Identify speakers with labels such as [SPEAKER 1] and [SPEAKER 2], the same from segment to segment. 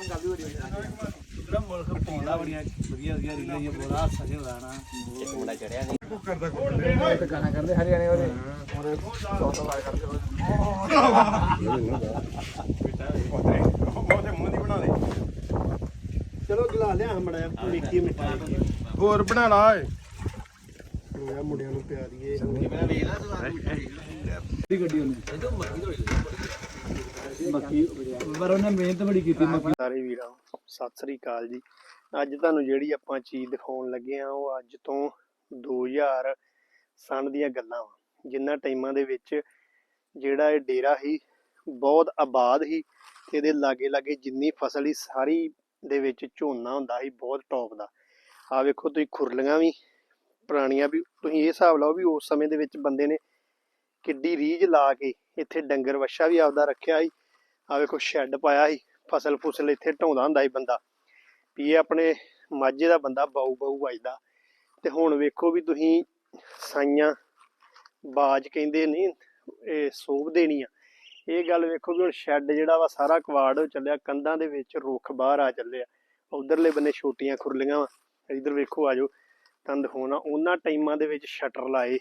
[SPEAKER 1] ਆਪਣ ਗੱਲ ਵੀ ਬੜੀ ਜਿਹੜਾ ਮੁਲਕ ਪਾਉਂਦਾ ਬੜੀਆਂ ਵਧੀਆ ਵਧੀਆ ਰੀਲਾਂ ਹੀ ਬੋਲਾ ਸਹੀ ਹੋਣਾ ਨਾ
[SPEAKER 2] ਇੱਕ ਮੁੰਡਾ ਚੜਿਆ ਨਹੀਂ।
[SPEAKER 1] ਗਾਣਾ ਕਰਦੇ ਹਰਿਆਣੇ ਵਾਲੇ। ਉਹਦੇ ਚੌਥਾ ਵਾਰ ਕਰਦੇ
[SPEAKER 3] ਉਹਦੇ ਮੂੰਹ ਦੀ ਬਣਾ ਦੇ
[SPEAKER 4] ਚਲੋ ਗਲਾ ਲਿਆ ਹਮੜਾ ਵੇਖੀਏ ਮਿੱਠਾ
[SPEAKER 3] ਹੋਰ ਬਣਾ ਲਾ ਏ
[SPEAKER 4] ਹੋਇਆ ਮੁੰਡਿਆਂ ਨੂੰ ਪਿਆ ਦਈਏ
[SPEAKER 1] ਦੀ ਗੱਡੀ ਉਹਨੇ ਮੱਕੀ, ਪਰ ਉਹਨੇ ਮਿਹਨਤ ਬੜੀ ਕੀਤੀ ਮੱਕੀ।
[SPEAKER 4] ਸਾਰੇ ਵੀਰਾਂ, ਸਤਿ ਸ੍ਰੀ ਅਕਾਲ ਜੀ। ਅੱਜ ਤੁਹਾਨੂੰ ਜਿਹੜੀ ਆਪਾਂ ਚੀਜ਼ ਦਿਖਾਉਣ ਲੱਗੇ ਆ ਉਹ ਅੱਜ ਤੋਂ 2000 ਸਨ ਦੀਆਂ ਗੱਲਾਂ ਵਾ, ਜਿੰਨਾ ਟਾਈਮਾਂ ਦੇ ਵਿੱਚ ਜਿਹੜਾ ਇਹ ਡੇਰਾ ਸੀ, ਬਹੁਤ ਆਬਾਦ ਸੀ ਤੇ ਇਹਦੇ ਲਾਗੇ ਲਾਗੇ ਜਿੰਨੀ ਫਸਲ ਹੀ ਸਾਰੀ ਦੇ ਵਿੱਚ ਝੋਨਾ ਹੁੰਦਾ ਸੀ, ਬਹੁਤ ਟੌਪ ਦਾ। ਆ ਵੇਖੋ ਤੁਸੀਂ ਖੁਰਲੀਆਂ ਵੀ, ਪੁਰਾਣੀਆਂ ਵੀ, ਤੁਸੀਂ ਇਹ ਹਿਸਾਬ ਲਾਓ ਵੀ ਉਸ ਸਮੇਂ ਦੇ ਵਿੱਚ ਬੰਦੇ ਨੇ ਕਿੱਡੀ ਰੀਝ ਲਾ ਕੇ ਇੱਥੇ ਡੰਗਰ ਵੱਛਾ ਵੀ ਆਪਦਾ ਰੱਖਿਆ ਸੀ। ਆ ਵੇਖੋ ਸ਼ੈੱਡ ਪਾਇਆ ਸੀ, ਫਸਲ ਫੁਸਲ ਇੱਥੇ ਢਾਉਂਦਾ ਹੁੰਦਾ ਸੀ ਬੰਦਾ। ਵੀ ਇਹ ਆਪਣੇ ਮਾਝੇ ਦਾ ਬੰਦਾ, ਬਾਊ ਬਾਊ ਵੱਜਦਾ। ਤੇ ਹੁਣ ਵੇਖੋ ਵੀ ਤੁਸੀਂ ਸਾਈਆਂ ਬਾਜ ਕਹਿੰਦੇ ਨਹੀਂ ਇਹ ਸੋਭ ਦੇਣੀ ਆ ਇਹ ਗੱਲ ਵੇਖੋ ਵੀ ਹੁਣ ਸ਼ੈੱਡ ਜਿਹੜਾ ਵਾ ਸਾਰਾ ਕਵਾੜ ਚੱਲਿਆ, ਕੰਧਾਂ ਦੇ ਵਿੱਚ ਰੁੱਖ ਬਾਹਰ ਆ ਚੱਲਿਆ। ਆ ਉਧਰਲੇ ਬੰਨੇ ਛੋਟੀਆਂ ਖੁਰਲੀਆਂ ਵਾ, ਇਧਰ ਵੇਖੋ ਆਜੋ ਤੁਹਾਨੂੰ ਦਿਖਾਉਣਾ, ਉਹਨਾਂ ਟਾਈਮਾਂ ਦੇ ਵਿੱਚ ਸ਼ਟਰ ਲਾਏ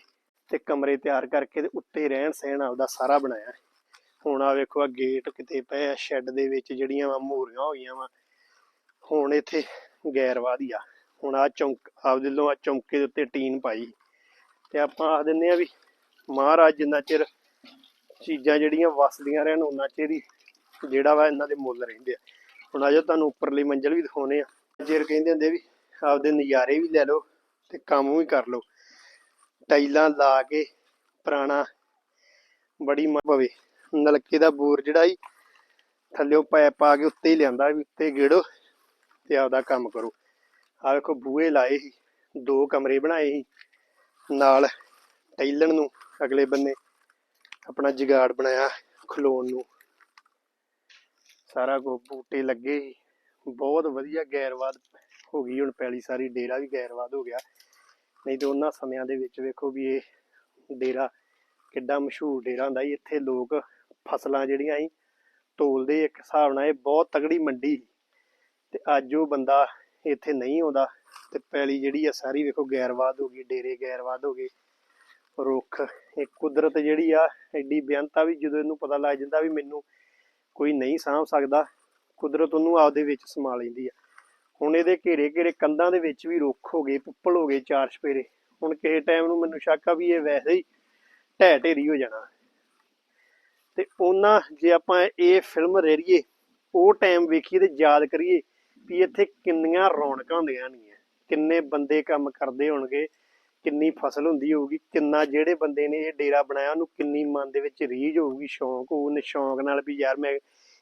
[SPEAKER 4] ਤੇ ਕਮਰੇ ਤਿਆਰ ਕਰਕੇ ਤੇ ਉੱਤੇ ਰਹਿਣ ਸਹਿਣ ਆਪਦਾ ਸਾਰਾ ਬਣਾਇਆ ਹੁਣ ਆ ਵੇਖੋ ਆ ਗੇਟ ਕਿਤੇ ਪਏ ਆ ਸ਼ੈੱਡ ਦੇ ਵਿੱਚ ਜਿਹੜੀਆਂ ਵਾ ਮੋਰੀਆਂ ਹੋ ਗਈਆਂ ਵਾ, ਹੁਣ ਇੱਥੇ ਗੈਰਵਾਦੀ ਆ। ਹੁਣ ਆ ਚੌਂਕ, ਆਪਦੇ ਲੋ ਆ ਚੌਂਕੇ ਦੇ ਉੱਤੇ ਟੀਨ ਪਾਈ। ਤੇ ਆਪਾਂ ਆਖ ਦਿੰਦੇ ਆ ਵੀ ਮਹਾਰਾਜ ਜਿੰਨਾ ਚਿਰ ਚੀਜ਼ਾਂ ਜਿਹੜੀਆਂ ਵਸਦੀਆਂ ਰਹਿਣ ਉਹਨਾਂ ਚਿਰ ਹੀ ਜਿਹੜਾ ਵਾ ਇਹਨਾਂ ਦੇ ਮੁੱਲ ਰਹਿੰਦੇ ਆ। ਹੁਣ ਆਜੋ ਤੁਹਾਨੂੰ ਉੱਪਰਲੀ ਮੰਜ਼ਲ ਵੀ ਦਿਖਾਉਨੇ ਆ। ਜੇਰ ਕਹਿੰਦੇ ਹੁੰਦੇ ਵੀ ਆਪਦੇ ਨਜ਼ਾਰੇ ਵੀ ਲੈ ਲਓ ਤੇ ਕੰਮ ਵੀ ਕਰ ਲਓ। ਟਾਈਲਾਂ ਲਾ ਕੇ ਪੁਰਾਣਾ ਬੜੀ ਪਵੇ। ਨਲਕੇ ਦਾ ਬੋਰ ਜਿਹੜਾ ਹੀ ਥੱਲਿਓ ਪਾਇਪ ਪਾ ਕੇ ਉੱਤੇ ਹੀ ਲਿਆਂਦਾ ਵੀ, ਉੱਤੇ ਗੇੜੋ ਤੇ ਆਪਦਾ ਕੰਮ ਕਰੋ। ਆ ਵੇਖੋ, ਬੂਹੇ ਲਾਏ ਸੀ, ਦੋ ਕਮਰੇ ਬਣਾਏ ਸੀ, ਨਾਲ ਟੈਲਣ ਨੂੰ ਅਗਲੇ ਬੰਨੇ ਆਪਣਾ ਜਗਾੜ ਬਣਾਇਆ, ਖਲੋਣ ਨੂੰ। ਸਾਰਾ ਕੋ ਬੂਟੇ ਲੱਗੇ ਸੀ, ਬਹੁਤ ਵਧੀਆ ਗੈਰਵਾਦ ਹੋ ਗਈ ਹੁਣ ਪੈਲੀ ਸਾਰੀ, ਡੇਰਾ ਵੀ ਗੈਰਵਾਦ ਹੋ ਗਿਆ। ਨਹੀਂ ਤੇ ਉਹਨਾਂ ਸਮਿਆਂ ਦੇ ਵਿੱਚ ਵੇਖੋ ਵੀ ਇਹ ਡੇਰਾ ਕਿੱਡਾ ਮਸ਼ਹੂਰ ਡੇਰਾ ਹੁੰਦਾ ਸੀ, ਇੱਥੇ ਲੋਕ ਫਸਲਾਂ ਜਿਹੜੀਆਂ ਸੀ ਤੋਲਦੇ ਇੱਕ ਹਿਸਾਬ ਨਾਲ ਇਹ ਬਹੁਤ ਤਗੜੀ ਮੰਡੀ ਸੀ। ਤੇ ਅੱਜ ਉਹ ਬੰਦਾ ਇੱਥੇ ਨਹੀਂ ਆਉਂਦਾ ਤੇ ਪੈਲੀ ਜਿਹੜੀ ਆ ਸਾਰੀ ਵੇਖੋ ਗੈਰਵਾਦ ਹੋ ਗਈ, ਡੇਰੇ ਗੈਰਵਾਦ ਹੋ ਗਏ। ਰੁੱਖ, ਇਹ ਕੁਦਰਤ ਜਿਹੜੀ ਆ, ਐਡੀ ਬੇਅੰਤਾ ਵੀ ਜਦੋਂ ਇਹਨੂੰ ਪਤਾ ਲੱਗ ਜਾਂਦਾ ਵੀ ਮੈਨੂੰ ਕੋਈ ਨਹੀਂ ਸਾਂਭ ਸਕਦਾ, ਕੁਦਰਤ ਉਹਨੂੰ ਆਪਦੇ ਵਿੱਚ ਸਮਾ ਲੈਂਦੀ ਆ। ਹੁਣ ਇਹਦੇ ਘੇਰੇ ਘੇਰੇ ਕੰਧਾਂ ਦੇ ਵਿੱਚ ਵੀ ਰੁੱਖ ਹੋ ਗਏ, ਪਿੱਪਲ ਹੋ ਗਏ ਚਾਰ ਛਪੇਰੇ ਹੁਣ ਕਿਸੇ ਟਾਈਮ ਨੂੰ ਮੈਨੂੰ ਸ਼ੱਕ ਆ ਵੀ ਇਹ ਵੈਸੇ ਹੀ ਢਹਿ ਢੇਰੀ ਹੋ ਜਾਣਾ। ਤੇ ਉਹਨਾਂ, ਜੇ ਆਪਾਂ ਇਹ ਫਿਲਮ ਰੇੜੀਏ, ਉਹ ਟਾਈਮ ਵੇਖੀਏ ਤੇ ਯਾਦ ਕਰੀਏ ਵੀ ਇੱਥੇ ਕਿੰਨੀਆਂ ਰੌਣਕਾਂ ਹੁੰਦੀਆਂ ਨਹੀਂ ਕਿੰਨੇ ਬੰਦੇ ਕੰਮ ਕਰਦੇ ਹੋਣਗੇ, ਕਿੰਨੀ ਫਸਲ ਹੁੰਦੀ ਹੋਊਗੀ, ਕਿੰਨਾ ਜਿਹੜੇ ਬੰਦੇ ਨੇ ਇਹ ਡੇਰਾ ਬਣਾਇਆ, ਉਹਨੂੰ ਕਿੰਨੀ ਮਨ ਦੇ ਵਿੱਚ ਰੀਝ ਹੋਊਗੀ, ਸ਼ੌਂਕ ਹੋਊ ਉਹਨੇ ਸ਼ੌਂਕ ਨਾਲ ਵੀ ਯਾਰ ਮੈਂ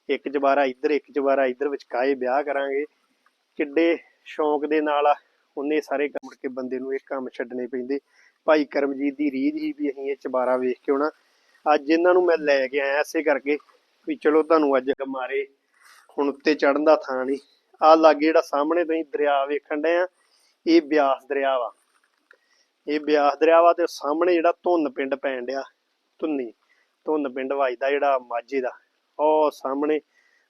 [SPEAKER 4] ਇੱਕ ਚਬਾਰਾ ਇੱਧਰ, ਇੱਕ ਚਬਾਰਾ ਇੱਧਰ ਵਿਚਕਾਏ ਵਿਆਹ ਕਰਾਂਗੇ। ਕਿੱਡੇ ਸ਼ੌਂਕ ਦੇ ਨਾਲ ਆ, ਉਹਨੇ ਸਾਰੇ ਕੰਮ ਕੇ ਬੰਦੇ ਨੂੰ ਇਹ ਕੰਮ ਛੱਡਣੇ ਪੈਂਦੇ। ਭਾਈ ਕਰਮਜੀਤ ਦੀ ਰੀਝ ਹੀ ਵੀ ਅਸੀਂ ਇਹ ਚਬਾਰਾ ਵੇਖ ਕੇ ਆਉਣਾ। ਅੱਜ ਇਹਨਾਂ ਨੂੰ ਮੈਂ ਲੈ ਕੇ ਆਇਆ ਐਸੇ ਕਰਕੇ ਵੀ ਚਲੋ ਤੁਹਾਨੂੰ ਅੱਜ ਮਾਰੇ, ਹੁਣ ਉੱਤੇ ਚੜਨ ਦਾ ਥਾਂ ਨਹੀਂ। ਆ ਲਾਗੇ ਜਿਹੜਾ ਸਾਹਮਣੇ ਤੁਸੀਂ ਦਰਿਆ ਵੇਖਣ ਡਏ ਆ, ਇਹ ਬਿਆਸ ਦਰਿਆ ਵਾ। ਇਹ ਬਿਆਸ ਦਰਿਆ ਵਾ ਤੇ ਸਾਹਮਣੇ ਜਿਹੜਾ ਧੁੰਨ ਪਿੰਡ ਪੈਣ ਡਿਆ, ਧੁੰਨੀ, ਧੁੰਨ ਪਿੰਡ ਵੱਜਦਾ ਜਿਹੜਾ ਮਾਝੇ ਦਾ। ਉਹ ਸਾਹਮਣੇ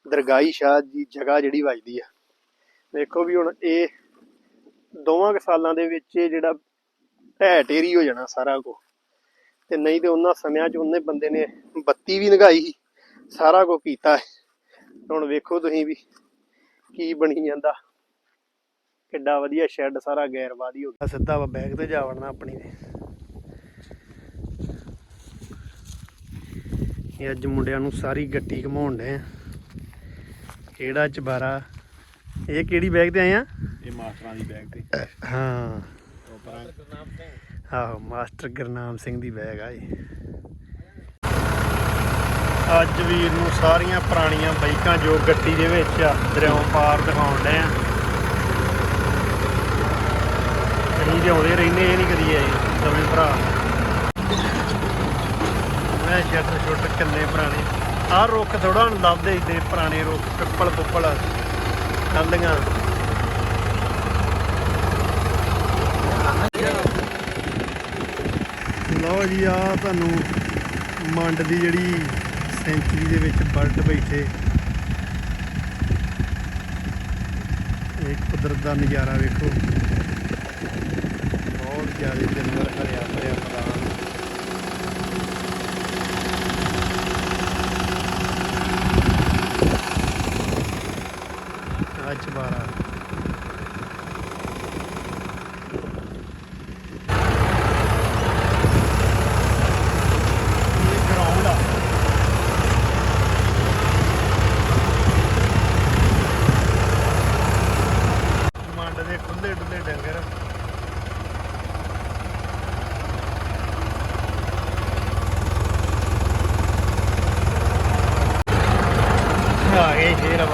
[SPEAKER 4] ਦਰਗਾਹੀ ਸ਼ਾਹ ਦੀ ਜਗ੍ਹਾ ਜਿਹੜੀ ਵੱਜਦੀ ਆ। ਵੇਖੋ ਵੀ ਹੁਣ ਇਹ ਦੋਵਾਂ ਕੁ ਸਾਲਾਂ ਦੇ ਵਿੱਚ ਇਹ ਜਿਹੜਾ ਢਹਿ ਢੇਰੀ ਹੋ ਜਾਣਾ ਸਾਰਾ ਕੁਝ ਤੇ ਨਹੀਂ ਤੇ ਉਹਨਾਂ ਸਮਿਆਂ 'ਚ ਉਹਨੇ ਬੰਦੇ ਨੇ ਬੱਤੀ ਵੀ ਲਗਾਈ ਸੀ ਸਾਰਾ ਕੁਝ ਕੀਤਾ ਹੈ। ਹੁਣ ਵੇਖੋ ਤੁਸੀਂ ਵੀ ਕੀ ਬਣੀ ਜਾਂਦਾ। ਕਿੱਡਾ ਵਧੀਆ ਸ਼ੈੱਡ ਸਾਰਾ ਗੈਰਵਾਦੀ ਹੋ ਗਿਆ। ਸਿੱਧਾ ਵਾ ਬੈਗ ਤੇ ਜਾ ਵੜਨਾ ਆਪਣੀ ਦੇ ਇਹ ਅੱਜ ਮੁੰਡਿਆਂ ਨੂੰ ਸਾਰੀ ਗੱਟੀ ਘਮਾਉਣ ਦੇ ਆ। ਕਿਹੜਾ ਚਬਾਰਾ? ਇਹ ਕਿਹੜੀ ਬੈਗ ਤੇ ਆਏ ਆ?
[SPEAKER 3] ਇਹ ਮਾਸਟਰਾਂ ਦੀ ਬੈਗ ਤੇ।
[SPEAKER 4] ਹਾਂ।
[SPEAKER 3] ਉਹ ਪਰਾਂ
[SPEAKER 4] ਆਹੋ, ਮਾਸਟਰ ਗੁਰਨਾਮ ਸਿੰਘ ਦੀ ਬੈਗ ਆ ਇਹ। ਅੱਜ ਵੀਰ ਨੂੰ ਸਾਰੀਆਂ ਪੁਰਾਣੀਆਂ ਬਾਈਕਾਂ ਜੋ ਗੱਟੀ ਦੇ ਵਿੱਚ ਆ, ਦਰਿਆਓਂ ਪਾਰ ਦਿਖਾਉਣ ਡਏ ਆ। ਅਸੀਂ ਤੇ ਰਹਿੰਦੇ, ਇਹ ਨਹੀਂ ਕਦੀ ਆਏ ਦੋਵੇਂ ਭਰਾ। ਮੈਂ ਸ਼ਟਰ ਸ਼ੁੱਟ ਕਿੰਨੇ ਪੁਰਾਣੇ। ਆਹ ਰੁੱਖ ਥੋੜਾ ਹੁਣ ਲੱਭਦੇ ਇੱਦੇ ਪੁਰਾਣੇ ਰੁੱਖ ਪਿੱਪਲ ਪੁੱਪਲ ਕੰਦੀਆਂ ਲਓ ਜੀ ਆ ਤੁਹਾਨੂੰ ਮੰਡ ਦੀ ਜਿਹੜੀ ਸੈਂਚਰੀ ਦੇ ਵਿੱਚ ਬਰਡ ਬੈਠੇ। ਇੱਕ ਕੁਦਰਤ ਦਾ ਨਜ਼ਾਰਾ ਵੇਖੋ। ਬਹੁਤ ਜ਼ਿਆਦਾ ਜੰਗਲ ਹਰਿਆ ਭਰਿਆ ਮੈਦਾਨ ਅੱਜ ਬਾਰਾ ਇਹ ਗਰਾਊਂਡ ਆ ਮੰਡ ਦੇ ਖੁੱਲੇ ਡੁੱਲੇ ਡੰਗਰ ਜਾਣਾ।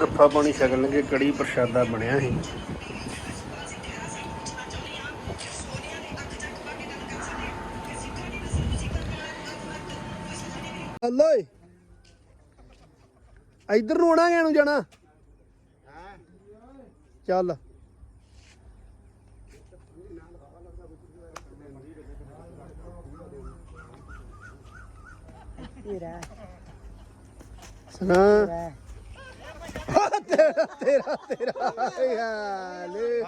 [SPEAKER 4] ਗੱਫਾ ਪਾਣੀ ਛਕਣ ਲੱਗੇ ਕੜੀ ਪ੍ਰਸ਼ਾਦਾ ਬਣਿਆ ਸੀ। ਹਲੋ ਇੱਧਰ ਨੂੰ ਆਣਾ ਗਿਆ ਨੂੰ ਜਾਣਾ। ਚੱਲ। ਸੁਣਾ। ਤੇਰਾ। ਤੇਰਾ ਤੇਰਾ ਯਾਰ ਲੈ